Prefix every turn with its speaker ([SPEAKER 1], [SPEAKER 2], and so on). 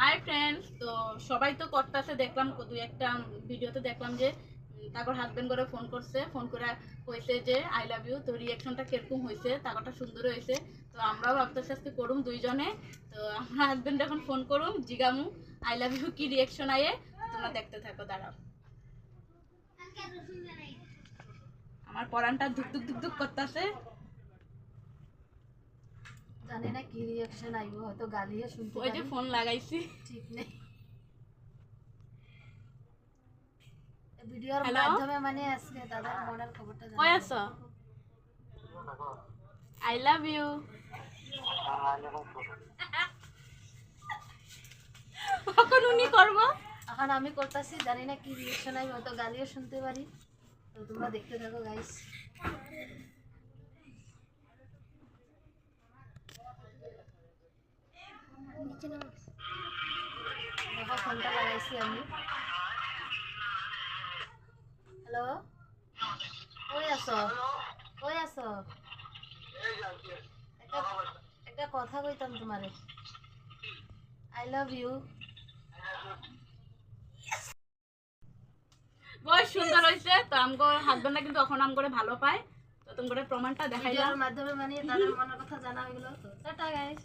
[SPEAKER 1] Hi friends তো সবাই তো করতেছে দেখলাম দুই একটা ভিডিওতে দেখলাম যে তারপর হাজবেন্ড করে ফোন করছে। ফোন করে কইছে যে আই লাভ ইউ তো রিয়াকশনটা কীরকম হয়েছে তারপরটা সুন্দর হয়েছে তো আমরাও ভাবতেছি আজকে করুম দুইজনে। তো আমার হাজবেন্ড এখন ফোন করুম। জিগামু আই লাভ ইউ কি রিয়াকশন আয়ে? তোমরা দেখতে থাকো দাঁড়াও। আমার পরানটা ধুক ধুক ধুক ধুক করতেছে।
[SPEAKER 2] জানি না কি রিয়াকশন আইব হয়তো গালিও শুনতে
[SPEAKER 1] ওই যে ফোন লাগাইছি।
[SPEAKER 2] ঠিক নেই। ভিডিওর মাধ্যমে মানে আজকে দাদার মনের খবরটা
[SPEAKER 1] কই আছো? আই লাভ ইউ কখন উনি করব?
[SPEAKER 2] এখন আমি করতেছি জানি না কি রিয়াকশন আইব হয়তো গালিও শুনতে পারি। তো তোমরা দেখতে থাকো গাইস দেখো ফোনটা লাগাইছি আমি হ্যালো কই আছো কই আছো একটা কথা কইতাম তোমারে আই লাভ ইউ
[SPEAKER 1] বহুত সুন্দর হয়েছে তো আমগো হাজবেন্ডটা কিন্তু এখন আম করে ভালো পায়। তো তুমি করে প্রমাণটা
[SPEAKER 2] ভিডিওর মাধ্যমে মানে তাদের মনের কথা জানা হয়ে গেল। তো টাটা গাইস